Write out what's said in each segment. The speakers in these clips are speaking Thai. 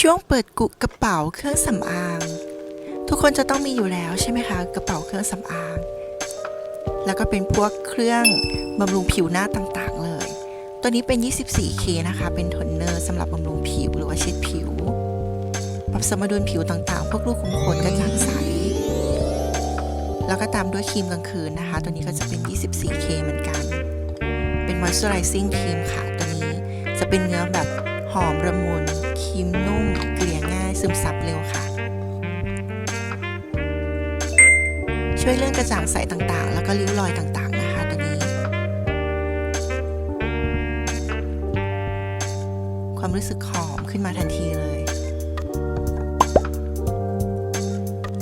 ช่วงเปิดกุกระเป๋าเครื่องสำอาง ทุกคนจะต้องมีอยู่แล้วใช่ไหมคะ กระเป๋าเครื่องสำอาง แล้วก็เป็นพวกเครื่องบำรุงผิวหน้าต่างๆ เลย ตัวนี้เป็น 24K นะคะ เป็นโทนเนอร์สำหรับบำรุงผิวหรือว่าเช็ดผิว ปรับสมดุลผิวต่างๆ พวกรูกขุมขนกระจ่างใส แล้วก็ตามด้วยครีมกลางคืนนะคะ ตัวนี้ก็จะเป็น 24K เหมือนกัน เป็น moisturizing ครีมค่ะ ตัวนี้จะเป็นเนื้อแบบ หอมระมุนครีมนุ่มเกลี่ยง่ายซึมซับเร็วค่ะ ช่วยเรื่องกระจ่างใสต่างๆ แล้วก็ริ้วรอยต่างๆนะคะตัวนี้ ความรู้สึกหอมขึ้นมาทันทีเลย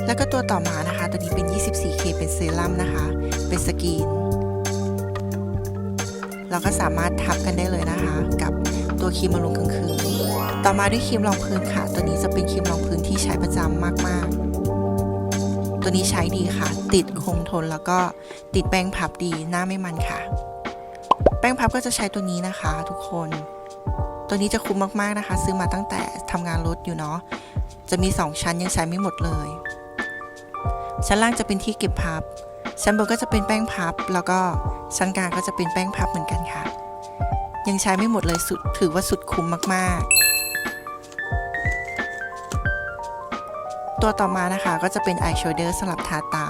แล้วก็ตัวต่อมานะคะตัวนี้เป็น 24K เป็นเซรั่มนะคะ เป็นสกรีนเราก็สามารถทับกันได้เลยนะ ครีมบำรุงกลางคืน ต่อมาด้วยครีมรองพื้นค่ะ ตัวนี้จะเป็นครีมรองพื้นที่ใช้ประจำมาก ๆ ตัวนี้ใช้ดีค่ะ ติดคงทนแล้วก็ติดแป้งพับดีหน้าไม่มันค่ะ แป้งพับก็จะใช้ตัวนี้นะคะ ทุกคน ตัวนี้จะคุ้มมาก ๆ นะคะ ซื้อมาตั้งแต่ทำงานรถอยู่เนาะ จะมี 2 ชั้นยังใช้ไม่หมดเลย ชั้นล่างจะเป็นที่เก็บพับชั้นบนก็จะเป็นแป้งพับ แล้วก็ชั้นกลางก็จะเป็นแป้งพับเหมือนกันค่ะ ยังใช้ไม่หมดเลยสุดถือว่าสุดคุ้มมากๆ ตัวต่อมานะคะก็จะเป็นอายโชเดอร์สำหรับทาตา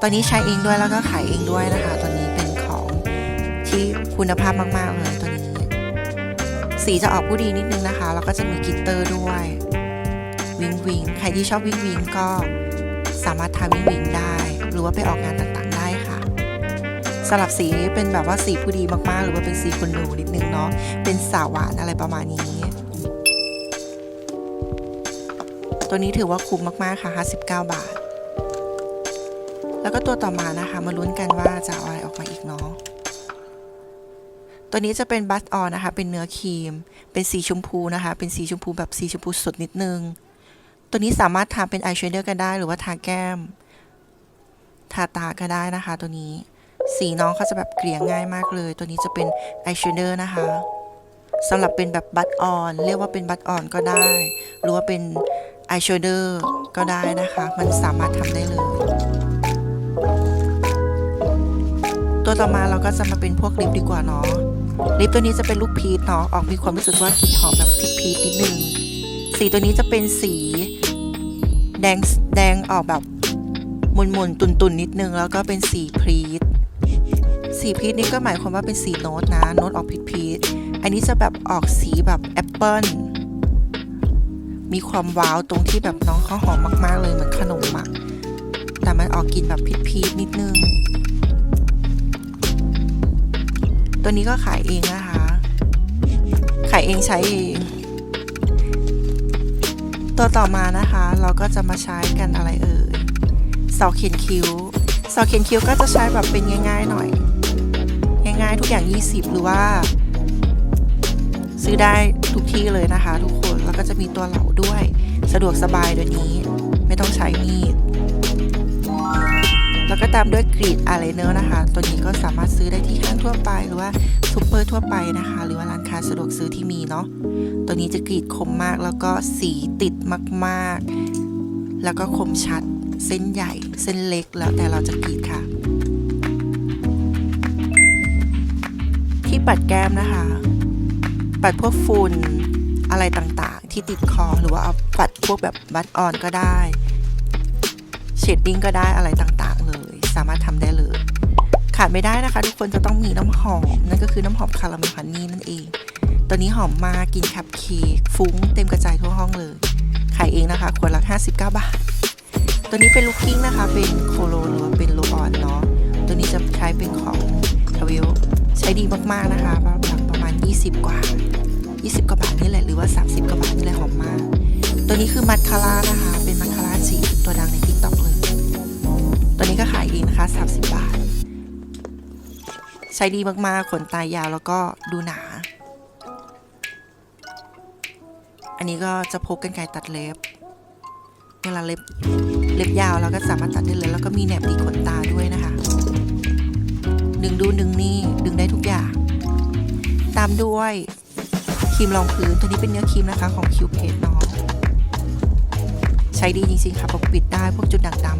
ตอนนี้ใช้เองด้วยแล้วก็ขายเองด้วยนะคะตัวนี้เป็นของที่คุณภาพมากๆเลยตัวนี้ สีจะออกผู้ดีนิดนึงนะคะ แล้วก็จะมีกิตเตอร์ด้วย วิงวิงใครที่ชอบวิงวิงก็สามารถทาวิงวิงได้ หรือว่าไปออกงานต่างๆ สลับสีเป็นแบบว่าสีผู้ดีมากๆ หรือว่าเป็นสีคนหนูนิดนึงเนาะเป็นสาวหวานอะไรประมาณนี้ ตัวนี้ถือว่าคุ้มมากๆค่ะ 59 บาท แล้วก็ตัวต่อมานะคะ มาลุ้นกันว่าจะเอาอะไรออกมาอีกเนาะตัวนี้จะเป็นบัสออนนะคะ เป็นเนื้อครีม เป็นสีชมพูนะคะ เป็นสีชมพูแบบสีชมพูสดนิดนึง ตัวนี้สามารถทาเป็นอายแชโดว์ก็ได้ หรือว่าทาแก้ม ทาตาก็ได้นะคะตัวนี้ สีน้องเขาจะแบบเกลี่ยง่ายมากเลย ตัวนี้จะเป็นอายแชโดว์นะคะสำหรับเป็นแบบบัตออน เรียกว่าเป็นบัตออนก็ได้ หรือว่าเป็นอายแชโดว์ก็ได้นะคะ มันสามารถทำได้เลย ตัวต่อมาเราก็จะมาเป็นพวกลิปดีกว่าเนาะลิปตัวนี้จะเป็นลูกพีชเนาะออกมีความรู้สึกว่ากลิ่นหอมแบบพีชนิดนึงสีตัวนี้จะเป็นสีแดงแดงออกแบบมุนมุนๆตุนตุนๆนิดนึง แล้วก็เป็นสีพีช สีพีชนี่ก็หมายความว่าเป็นสีโน้ตนะ โน้ตออกพีชพีชอันนี้จะแบบออกสีแบบแอปเปิ้ลมีความว้าวตรงที่แบบน้องเขาหอมมาก ๆ เลยเหมือนขนมอะแต่มันออกกลิ่นแบบพีชพีชนิดนึง ตัวนี้ก็ขายเองนะคะ ขายเองใช้เอง ตัวต่อมานะคะ เราก็จะมาใช้กันอะไรเอ่ยเสาเขียนคิ้วเสาเขียนคิ้วก็จะใช้แบบเป็นง่าย ๆ หน่อย ง่ายๆ ทุกอย่าง 20 หรือว่า ซื้อได้ทุกที่เลยนะคะ ทุกคนแล้วก็จะมีตัวเหลาด้วย สะดวกสบายตัวนี้ ไม่ต้องใช้มีด แล้วก็ตามด้วยกรีดอะไรเนอร์นะคะ ตัวนี้ก็สามารถซื้อได้ที่ห้างทั่วไปหรือว่าซูเปอร์ทั่วไปนะคะ หรือว่าร้านค้าสะดวกซื้อที่มีเนาะตัวนี้จะกรีดคมมากแล้วก็สีติดมากๆ แล้วก็คมชัดเส้นใหญ่ เส้นเล็กแล้วแต่เราจะกรีดค่ะ ปัดแก้มนะคะ ปัดพวกฝุ่นอะไรต่างๆ ที่ติดคอหรือว่าเอาปัดพวกแบบบัตออนก็ได้เชดดิ้งก็ได้อะไรต่างๆ เลย สามารถทำได้เลย ขาดไม่ได้นะคะ ทุกคนจะต้องมีน้ำหอม นั่นก็คือน้ำหอมคาราเมลฮันนี่นั่นเอง ตัวนี้หอมมากกินคัพเค้กฟุ้งเต็มกระจายทั่วห้องเลย ขายเองนะคะขวดละ59 บาท ตัวนี้เป็นลูกกิ้งนะคะ เป็นโคโลหรือว่าเป็นโลออนเนาะ ตัวนี้จะใช้เป็นของทวิล ใช้ดีมากๆนะคะแบบประมาณ 20 กว่า 20 กว่าบาทนี่แหละหรือว่า 30 กว่าบาทนี่แหละหอมมาก ตัวนี้คือมัสคาร่านะคะ เป็นมัสคาร่าจีตัวดังในทิกตอกเลย ตัวนี้ก็ขายเองนะคะ 30 บาท ใช้ดีมากๆขนตายาวแล้วก็ดูหนา อันนี้ก็จะพกกันไกตัดเล็บเวลาเล็บเล็บยาวเราก็สามารถตัดได้เลย แล้วก็มีแหนบตีขนตาด้วยนะคะ ดึงดูดึงนี่ดึงได้ทุกอย่าง ตามด้วยครีมรองพื้นตัวนี้เป็นเนื้อครีมนะคะของคิวเพจน้อง ใช้ดีจริงๆค่ะปกปิดได้พวกจุดด่างดำ